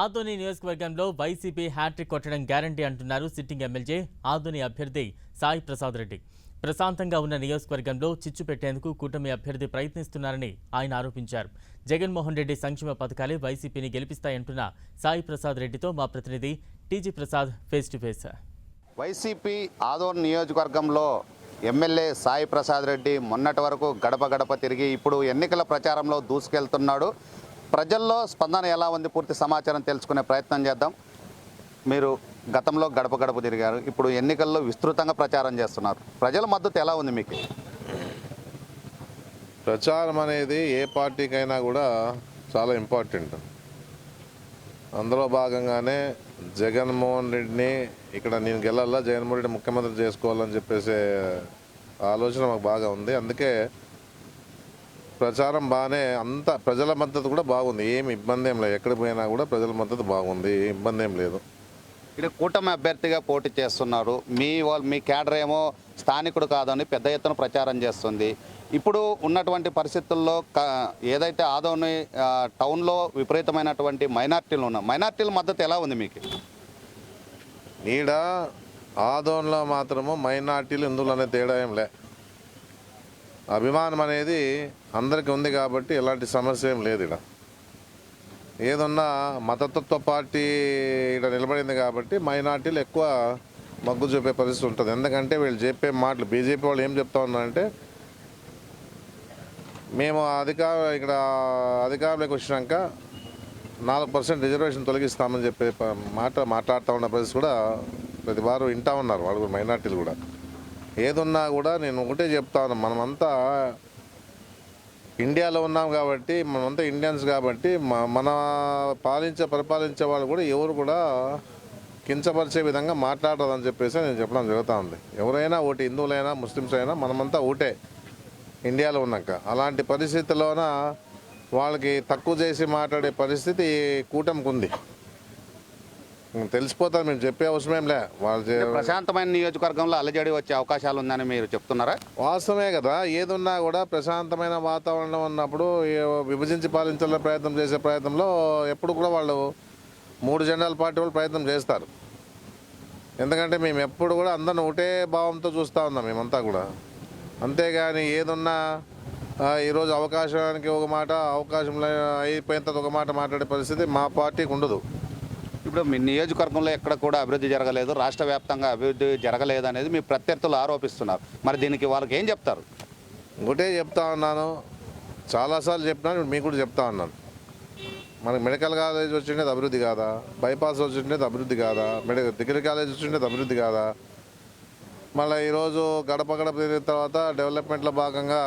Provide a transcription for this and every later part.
ఆదోని నియోజకవర్గంలో YCP hattrick కొట్టడం guarantee అంటున్నారు సిట్టింగ్ ఎమ్మెల్యే ఆదోని అభ్యర్థి సాయి ప్రసాద్ రెడ్డి. ప్రశాంతంగా ఉన్న నియోజకవర్గంలో చిచ్చు పెట్టేందుకు కూటమి అభ్యర్థి ప్రయత్నిస్తున్నారని ఆయన ఆరోపించారు. జగన్మోహన్ రెడ్డి సంక్షేమ పథకాలే వైసీపీని గెలిపిస్తాయంటున్న సాయి ప్రసాద్ రెడ్డితో మా ప్రతినిధి TG Prasad face to face. YCP Adoni నియోజకవర్గంలో ఎమ్మెల్యే సాయి ప్రసాద్ రెడ్డి మొన్నటి వరకు గడప గడప తిరిగి ఇప్పుడు ఎన్నికల ప్రచారంలో దూసుకెళ్తున్నాడు. ప్రజల్లో స్పందన ఎలా ఉంది? పూర్తి సమాచారం తెలుసుకునే ప్రయత్నం చేద్దాం. మీరు గతంలో గడప గడప తిరిగారు. ఇప్పుడు ఎన్నికల్లో విస్తృతంగా ప్రచారం చేస్తున్నారు. ప్రజల మద్దతు ఎలా ఉంది మీకు? ప్రచారం అనేది ఏ పార్టీకైనా కూడా చాలా ఇంపార్టెంట్. అందులో భాగంగానే జగన్మోహన్ రెడ్డిని ఇక్కడ నేను గెలాలా జగన్మోహన్ రెడ్డి ముఖ్యమంత్రి చేసుకోవాలని చెప్పేసి ఆలోచన మాకు బాగా ఉంది. అందుకే ప్రచారం బాగానే అంత ప్రజల మద్దతు కూడా బాగుంది. ఏమి ఇబ్బంది ఏం లేదు. ఎక్కడికి పోయినా కూడా ప్రజల మద్దతు బాగుంది. ఏ ఇబ్బంది ఏం లేదు. ఇక్కడ కూటమి అభ్యర్థిగా పోటీ చేస్తున్నారు. మీ వాళ్ళు మీ కేడర్ ఏమో స్థానికుడు కాదని పెద్ద ఎత్తున ప్రచారం చేస్తుంది. ఇప్పుడు ఉన్నటువంటి పరిస్థితుల్లో ఏదైతే ఆదోని టౌన్లో విపరీతమైనటువంటి మైనార్టీలు ఉన్నాయి మైనార్టీల మద్దతు ఎలా ఉంది మీకు? ఈడ ఆదోన్లో మాత్రము మైనార్టీలు హిందువులు అనే తేడా ఏం లే. అభిమానం అనేది అందరికీ ఉంది కాబట్టి ఎలాంటి సమస్య ఏం లేదు ఇక్కడ. ఏదన్నా మతతత్వ పార్టీ ఇక్కడ నిలబడింది కాబట్టి మైనార్టీలు ఎక్కువ మగ్గు చూపే పరిస్థితి ఉంటుంది. ఎందుకంటే వీళ్ళు చెప్పే మాటలు బీజేపీ వాళ్ళు ఏం చెప్తా ఉన్నారంటే మేము అధికార ఇక్కడ అధికారంలోకి వచ్చినాక నాలుగు పర్సెంట్ రిజర్వేషన్ తొలగిస్తామని చెప్పే మాట మాట్లాడుతూ ఉన్న పరిస్థితి కూడా ప్రతి వారు వింటా ఉన్నారు. వాళ్ళు కూడా మైనార్టీలు కూడా. ఏదున్నా కూడా నేను ఒకటే చెప్తాను. మనమంతా ఇండియాలో ఉన్నాం కాబట్టి మనమంతా ఇండియన్స్ కాబట్టి మన పాలించే పరిపాలించే వాళ్ళు కూడా ఎవరు కూడా కించపరిచే విధంగా మాట్లాడదని చెప్పేసి నేను చెప్పడం జరుగుతూ ఉంది ఎవరైనా ఒకటి హిందువులైనా ముస్లిమ్స్ అయినా మనమంతా ఒకటే ఇండియాలో ఉన్నాక. అలాంటి పరిస్థితుల్లోన వాళ్ళకి తక్కువ చేసి మాట్లాడే పరిస్థితి కూటమికి ఉంది ఇంక తెలిసిపోతుంది మేము చెప్పే అవసరం లే వాళ్ళు ప్రశాంతమైన నియోజకవర్గంలో అలజడి వచ్చే అవకాశాలు ఉందని మీరు చెప్తున్నారా? వాస్తవమే కదా. ఏదున్నా కూడా ప్రశాంతమైన వాతావరణం ఉన్నప్పుడు విభజించి పాలించాలనే ప్రయత్నం చేసే ప్రయత్నంలో ఎప్పుడు కూడా వాళ్ళు మూడు జెండాల పార్టీ వాళ్ళు ప్రయత్నం చేస్తారు. ఎందుకంటే మేము ఎప్పుడు కూడా అందరిని ఒకటే భావంతో చూస్తూ ఉన్నాం మేమంతా కూడా. అంతేగాని ఏదున్నా ఈరోజు అవకాశానికి ఒక మాట అవకాశం అయిపోయిన తర్వాత ఒక మాట మాట్లాడే పరిస్థితి మా పార్టీకి ఉండదు. ఇప్పుడు మీ నియోజకవర్గంలో ఎక్కడ కూడా అభివృద్ధి జరగలేదు రాష్ట్ర వ్యాప్తంగా అభివృద్ధి జరగలేదు అనేది మీ ప్రత్యర్థులు ఆరోపిస్తున్నారు. మరి దీనికి వాళ్ళకి ఏం చెప్తారు? ఒకటే చెప్తా ఉన్నాను. చాలాసార్లు చెప్పినాను మీకు కూడా చెప్తా ఉన్నాను. మనకి మెడికల్ కాలేజ్ వచ్చిండేది అభివృద్ధి కాదా? బైపాస్ వచ్చిండేది అభివృద్ధి కాదా? మెడికల్ డిగ్రీ కాలేజ్ వచ్చిండేది అభివృద్ధి కాదా? మళ్ళీ ఈరోజు గడప గడప తిరిగిన తర్వాత డెవలప్మెంట్లో భాగంగా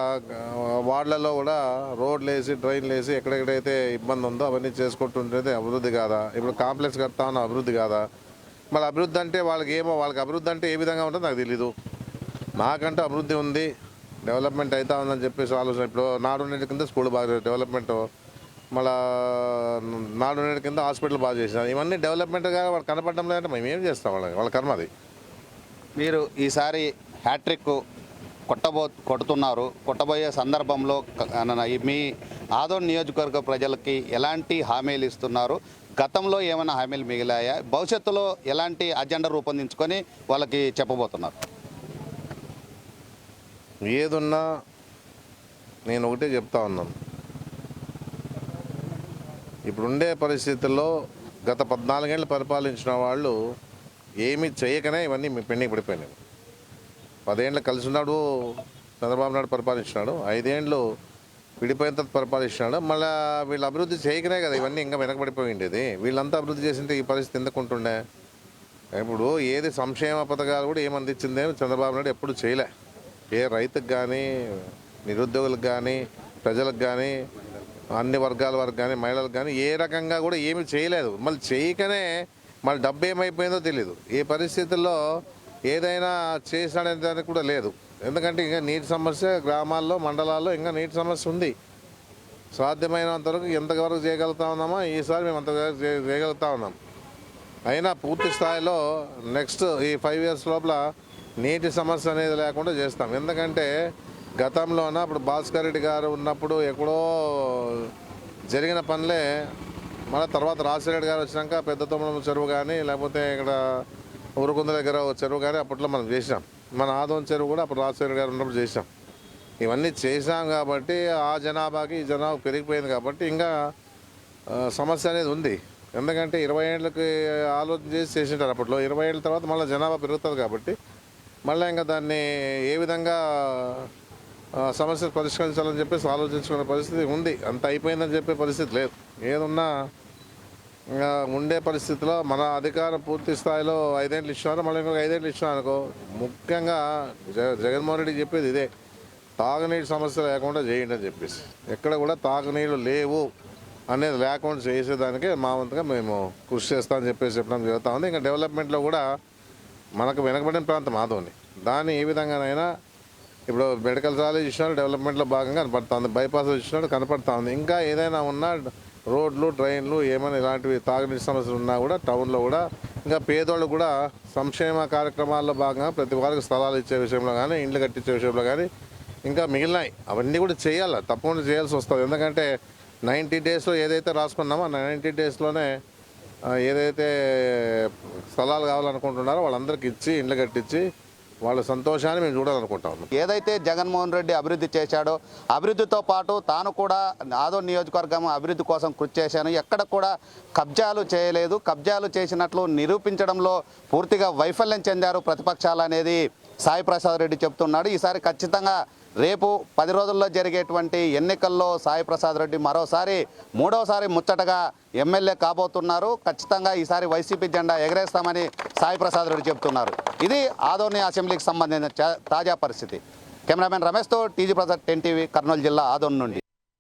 వార్డులలో కూడా రోడ్లు వేసి డ్రైన్లు వేసి ఎక్కడెక్కడైతే ఇబ్బంది ఉందో అవన్నీ చేసుకుంటుండేది అభివృద్ధి కాదా? ఇప్పుడు కాంప్లెక్స్ కడతా ఉన్న అభివృద్ధి కాదా? మళ్ళీ అభివృద్ధి అంటే వాళ్ళకి ఏమో వాళ్ళకి అభివృద్ధి అంటే ఏ విధంగా ఉంటుందో నాకు తెలీదు. నాకంటూ అభివృద్ధి ఉంది డెవలప్మెంట్ అవుతా ఉందని చెప్పేసి ఆలోచన. ఇప్పుడు నాడు నేటి కింద స్కూల్ బాగా డెవలప్మెంట్ మళ్ళీ నాడు నేటి కింద హాస్పిటల్ బాగా చేసిన ఇవన్నీ డెవలప్మెంట్గా వాళ్ళు కనపడడం లేదంటే మేము ఏం చేస్తాం వాళ్ళకి? వాళ్ళ కర్మ అది. మీరు ఈసారి హ్యాట్రిక్ కొట్టబో కొడుతున్నారు. కొట్టబోయే సందర్భంలో మీ ఆదోన్ నియోజకవర్గ ప్రజలకి ఎలాంటి హామీలు ఇస్తున్నారు? గతంలో ఏమైనా హామీలు మిగిలాయా? భవిష్యత్తులో ఎలాంటి అజెండా రూపొందించుకొని వాళ్ళకి చెప్పబోతున్నారు? ఏదున్నా నేను ఒకటే చెప్తా ఉన్నాను. ఇప్పుడుండే పరిస్థితుల్లో గత పద్నాలుగేళ్ళు పరిపాలించిన వాళ్ళు ఏమి చేయకనే ఇవన్నీ పెండింగ్ పడిపోయినాయి. పదేళ్ళు కలిసి ఉన్నాడు చంద్రబాబు నాయుడు పరిపాలించినాడు ఐదేళ్ళు విడిపోయిన తర్వాత పరిపాలించినాడు మళ్ళీ వీళ్ళు అభివృద్ధి చేయకనే కదా ఇవన్నీ ఇంకా వెనకబడిపోయిండేది వీళ్ళంతా అభివృద్ధి చేసింటే ఈ పరిస్థితి ఎందుకు ఉంటుండే? ఇప్పుడు ఏది సంక్షేమ పథకాలు కూడా ఏమందించిందే చంద్రబాబు నాయుడు ఎప్పుడు చేయలే. ఏ రైతుకు కానీ నిరుద్యోగులకు కానీ ప్రజలకు కానీ అన్ని వర్గాల వరకు కానీ మహిళలకు కానీ ఏ రకంగా కూడా ఏమి చేయలేదు. మళ్ళీ చేయకనే మళ్ళీ డబ్బు ఏమైపోయిందో తెలియదు ఈ పరిస్థితుల్లో ఏదైనా చేసాడనే దానికి కూడా లేదు. ఎందుకంటే ఇంకా నీటి సమస్య గ్రామాల్లో మండలాల్లో ఇంకా నీటి సమస్య ఉంది. సాధ్యమైనంత వరకు ఎంతవరకు చేయగలుగుతా ఉన్నామో ఈసారి మేము అంతవరకు చేయ- చేయగలుగుతా ఉన్నాం. అయినా పూర్తి స్థాయిలో నెక్స్ట్ ఈ ఫైవ్ ఇయర్స్ లోపల నీటి సమస్య అనేది లేకుండా చేస్తాం. ఎందుకంటే గతంలోన అప్పుడు భాస్కర్ రెడ్డి గారు ఉన్నప్పుడు ఎక్కడో జరిగిన పనులే మళ్ళీ తర్వాత రాజశేఖర్ గారు వచ్చినాక పెద్ద తొమ్మలం చెరువు కానీ లేకపోతే ఇక్కడ ఉరుకుంద దగ్గర చెరువు కానీ అప్పట్లో మనం చేసాం మన ఆదోన్ చెరువు కూడా అప్పుడు రాజశేఖర్ గారు ఉన్నప్పుడు చేసాం ఇవన్నీ చేసాం కాబట్టి ఆ జనాభాకి ఈ జనాభా పెరిగిపోయింది కాబట్టి ఇంకా సమస్య అనేది ఉంది. ఎందుకంటే ఇరవై ఏళ్ళకి ఆలోచన చేసి చేసింటారు అప్పట్లో. ఇరవై ఏళ్ళ తర్వాత మళ్ళీ జనాభా పెరుగుతుంది కాబట్టి మళ్ళీ ఇంకా దాన్ని ఏ విధంగా సమస్యను సమస్యలు పరిష్కరించాలని చెప్పేసి ఆలోచించుకునే పరిస్థితి ఉంది. అంత అయిపోయిందని చెప్పే పరిస్థితి లేదు. ఏదున్నా ఇంకా ఉండే పరిస్థితిలో మన అధికారం పూర్తి స్థాయిలో ఐదేళ్ళు ఇచ్చినారు? మళ్ళీ ఇంకొక ఐదేళ్ళు ఇచ్చినారు అనుకో ముఖ్యంగా జగ జగన్మోహన్ రెడ్డి చెప్పేది ఇదే. తాగునీటి సమస్య లేకుండా చేయండి అని చెప్పేసి. ఎక్కడ కూడా తాగునీళ్ళు లేవు అనేది లేకుండా చేసేదానికే మా వంతుగా మేము కృషి చేస్తామని చెప్పేసి చెప్పడం జరుగుతూ ఉంది. ఇంకా డెవలప్మెంట్లో కూడా మనకు వెనకబడిన ప్రాంతం ఆదోని దాన్ని ఏ విధంగానైనా ఇప్పుడు మెడికల్ కాలేజ్ ఇచ్చినాడు డెవలప్మెంట్లో భాగంగా కనపడుతుంది బైపాస్ ఇచ్చినాడు కనపడతా ఉంది ఇంకా ఏదైనా ఉన్నా రోడ్లు ట్రైన్లు ఏమైనా ఇలాంటివి తాగునీటి సమస్యలు ఉన్నా కూడా టౌన్లో కూడా ఇంకా పేదోళ్ళు కూడా సంక్షేమ కార్యక్రమాల్లో భాగంగా ప్రతి వారికి స్థలాలు ఇచ్చే విషయంలో కానీ ఇండ్లు కట్టించే విషయంలో కానీ ఇంకా మిగిలినాయి. అవన్నీ కూడా చేయాలి తప్పకుండా చేయాల్సి వస్తుంది. ఎందుకంటే నైంటీ డేస్లో ఏదైతే రాసుకున్నామో ఆ నైంటీ డేస్లోనే ఏదైతే స్థలాలు కావాలనుకుంటున్నారో వాళ్ళందరికీ ఇచ్చి ఇండ్లు కట్టించి వాళ్ళ సంతోషాన్ని మేము చూడాలనుకుంటా ఉన్నాం. ఏదైతే జగన్మోహన్ రెడ్డి అభివృద్ధి చేశాడో అభివృద్ధితో పాటు తాను కూడా ఆదో నియోజకవర్గం అభివృద్ధి కోసం కృషి చేశాను. ఎక్కడ కూడా కబ్జాలు చేయలేదు. కబ్జాలు చేసినట్లు నిరూపించడంలో పూర్తిగా వైఫల్యం చెందారు ప్రతిపక్షాలు అనేది సాయి ప్రసాద్ రెడ్డి చెప్తున్నాడు. ఈసారి ఖచ్చితంగా రేపు పది రోజుల్లో జరిగేటువంటి ఎన్నికల్లో సాయి ప్రసాద్ రెడ్డి మరోసారి మూడవసారి ముచ్చటగా ఎమ్మెల్యే కాబోతున్నారు. ఖచ్చితంగా ఈసారి వైసీపీ జెండా ఎగరేస్తామని సాయి ప్రసాద్ రెడ్డి చెప్తున్నారు. ఇది ఆదోని అసెంబ్లీకి సంబంధించిన చా- తాజా పరిస్థితి. Cameraman రమేష్తో TG Prasad ten TV Kurnool జిల్లా ఆదోన్ నుండి.